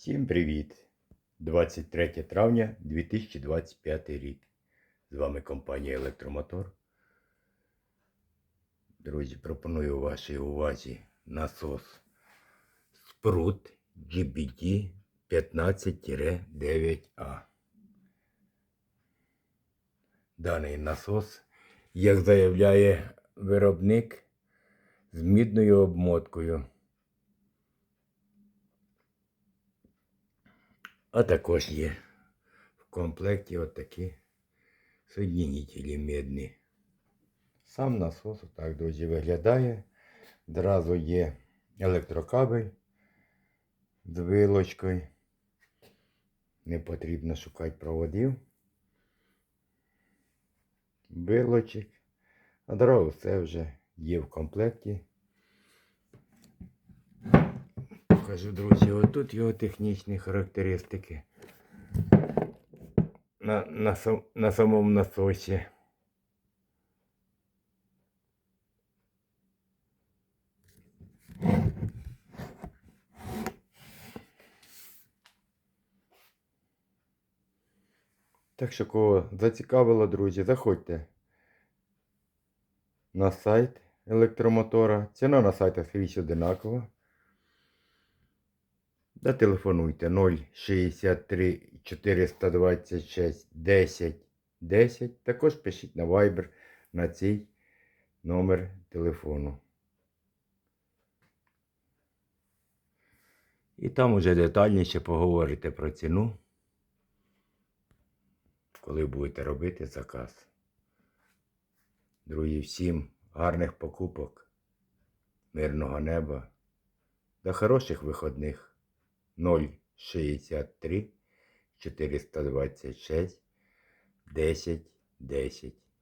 Всім привіт! 23 травня 2025 рік. З вами компанія Електромотор. Друзі, пропоную вашій увазі насос Спрут GBT 15-9A. Даний насос, як заявляє виробник, з мідною обмоткою. А також є в комплекті отакі соединителі медні. Сам насос отак, друзі, виглядає. Одразу є електрокабель з вилочкою. Не потрібно шукати проводів. Вилочок. А дорогу все вже є в комплекті. Покажу, друзі, отут його технічні характеристики. На, на, на самому насосі. Так що кого зацікавило, друзі, заходьте на сайт електромотора. Ціна на сайтах скрізь одинакова. Да телефонуйте 063 426 10 10. Також пишіть на Viber на цей номер телефону. І там уже детальніше поговорите про ціну, коли будете робити заказ. Друзі, всім гарних покупок, мирного неба та хороших виходних. 063 426 10 10.